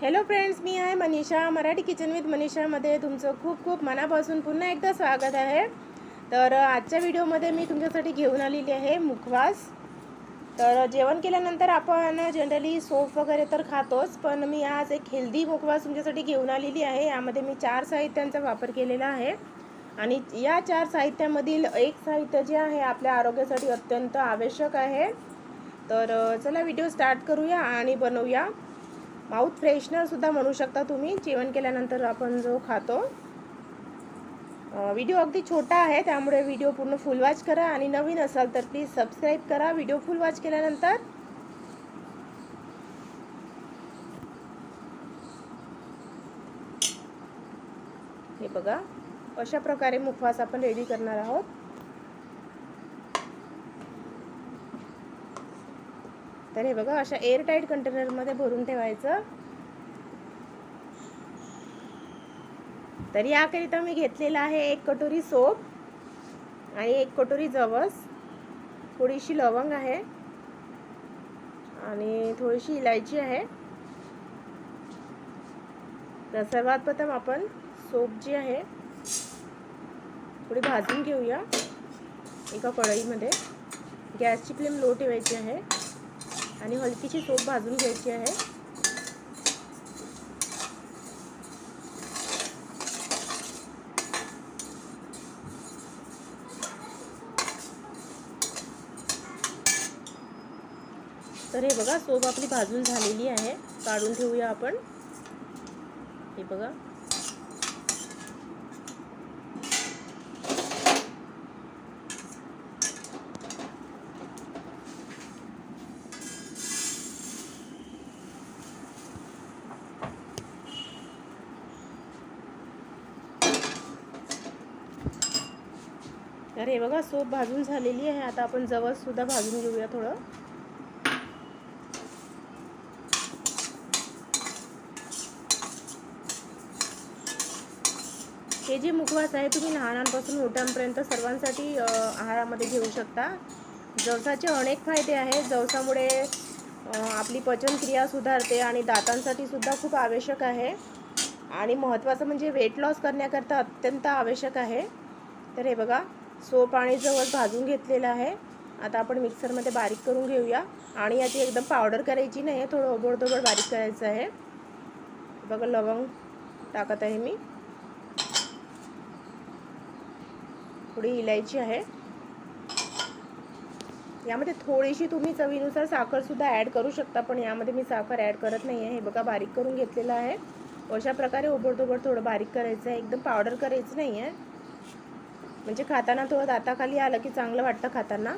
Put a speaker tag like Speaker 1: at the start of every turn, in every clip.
Speaker 1: Hello friends मी आहे Manisha Marathi kitchen with मनीषामध्ये तुमचं खूप खूप मनापासून पुन्हा एकदा स्वागत आहे. तर आजच्या व्हिडिओमध्ये मी तुमच्यासाठी घेऊन आलेली आहे मुखवास. तर जेवण केल्यानंतर आपण जनरली सोप वगैरे तर खातोच पण मी आज एक हेल्दी मुखवास तुमच्यासाठी घेऊन आलेली आहे. यामध्ये मी चार साहित्यांचा वापर केलेला आहे. आणि या चार साहित्यामधील एक साहित्य जे आहे आपल्या आरोग्यासाठी अत्यंत आवश्यक आहे. तर चला व्हिडिओ स्टार्ट करूया आणि बनवूया. माउथ फ्रेशनरसुद्धा म्हणू शकता तुम्ही. जेवण केल्यानंतर आपण जो खातो व्हिडिओ अगदी छोटा आहे त्यामुळे व्हिडिओ पूर्ण फुल वॉच करा. आणि नवीन असाल तर प्लीज सबस्क्राईब करा. व्हिडिओ फुल वॉच केल्यानंतर हे बघा अशा प्रकारे मुखवास आपण रेडी करणार आहोत. तर हे बघा अशा एअरटाईट कंटेनरमध्ये भरून ठेवायचं. तर याकरिता मी घेतलेला आहे एक कटोरी सोप आणि एक कटोरी जवस. थोडीशी लवंग आहे आणि थोडीशी इलायची आहे. तर सर्वात प्रथम आपण सोप जी आहे थोडी भाजून घेऊया एका कढईमध्ये. गॅसची फ्लेम लो ठेवायची आहे. आणि हलकीशी सोप भाजून घ्यायची आहे. तर हे बघा सोप आपली भाजून झालेली आहे. काढून ठेवूया आपण. हे बघा. तर हे बघा सोप भाजून झालेली आहे. आता आपण जवळसुद्धा भाजून घेऊया थोडं. हे जे मुखवास आहे तुम्ही लहानांपासून मोठ्यांपर्यंत सर्वांसाठी आहारामध्ये घेऊ शकता. जवसाचे अनेक फायदे आहेत. जवसामुळे आपली पचनक्रिया सुधारते आणि दातांसाठी सुद्धा खूप आवश्यक आहे. आणि महत्त्वाचं म्हणजे वेट लॉस करण्याकरता अत्यंत आवश्यक आहे. तर हे बघा सोप आणि जवळ भाजून घेतलेलं आहे. आता आपण मिक्सरमध्ये बारीक करून घेऊया. आणि याची एकदम पावडर करायची नाही आहे थोडं ओबडधोबड बारीक करायचं आहे. बघा लवंग टाकत आहे मी. थोडी इलायची आहे. यामध्ये थोडीशी तुम्ही चवीनुसार साखरसुद्धा ॲड करू शकता पण यामध्ये मी साखर ॲड करत नाही आहे. हे बघा बारीक करून घेतलेलं आहे. अशा प्रकारे ओबडधोबड थोडं बारीक करायचं आहे. एकदम पावडर करायचं नाही आहे. म्हणजे खाताना थोडं दाताखाली आलं की चांगलं वाटतं खाताना.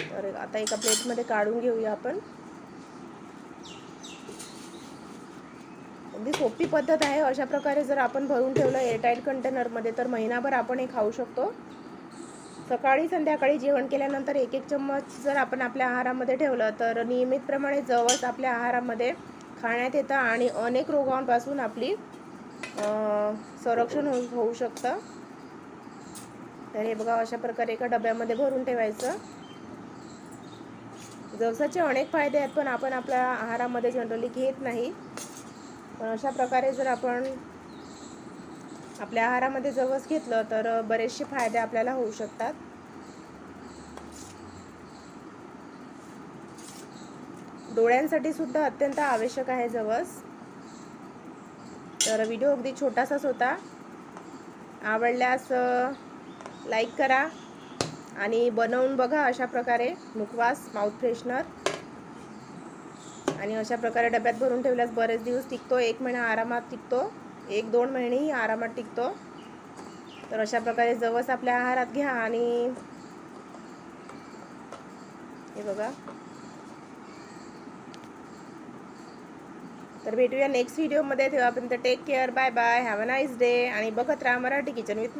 Speaker 1: तर आता एका प्लेटमध्ये काढून घेऊया आपण. अगदी सोपी पद्धत आहे. अशा प्रकारे जर आपण भरून ठेवलं एअरटाईट कंटेनरमध्ये तर महिनाभर आपण हे खाऊ शकतो. सकाळी संध्याकाळी जेवण केल्यानंतर एक एक चम्मच जर आपण आपल्या आहारामध्ये ठेवलं तर नियमितप्रमाणे जवस आपल्या आहारामध्ये खाण्यात येतं आणि अनेक रोगांपासून आपली संरक्षण होऊ होऊ शकतं. तर हे बघा अशा प्रकारे एका डब्यामध्ये भरून ठेवायचं. जवसाचे अनेक फायदे आहेत पण आपण आपल्या आहारामध्ये जनरली घेत नाही. पण अशा प्रकारे जर आपण आपल्या आहारामध्ये जवस घेतलं तर बरेचसे फायदे आपल्याला होऊ शकतात. डोळ्यांसाठी सुद्धा अत्यंत आवश्यक आहे जवस. तर व्हिडिओ अगदी छोटासाच होता. आवडल्यास लाईक करा आणि बनवून बघा अशा प्रकारे मुखवास माउथ फ्रेशनर आणि अशा प्रकारे डब्यात भरून ठेवल्यास बरेच दिवस टिकतो. एक महिना आरामात टिकतो. एक दोन महिनेही आरामात टिकतो. तर अशा प्रकारे जवस आपल्या आहारात घ्या आणि हे बघा. तर भेटूया नेक्स्ट व्हिडिओमध्ये तेव्हापर्यंत take care bye bye have a nice day आणि बघत राहा मराठी किचन विथ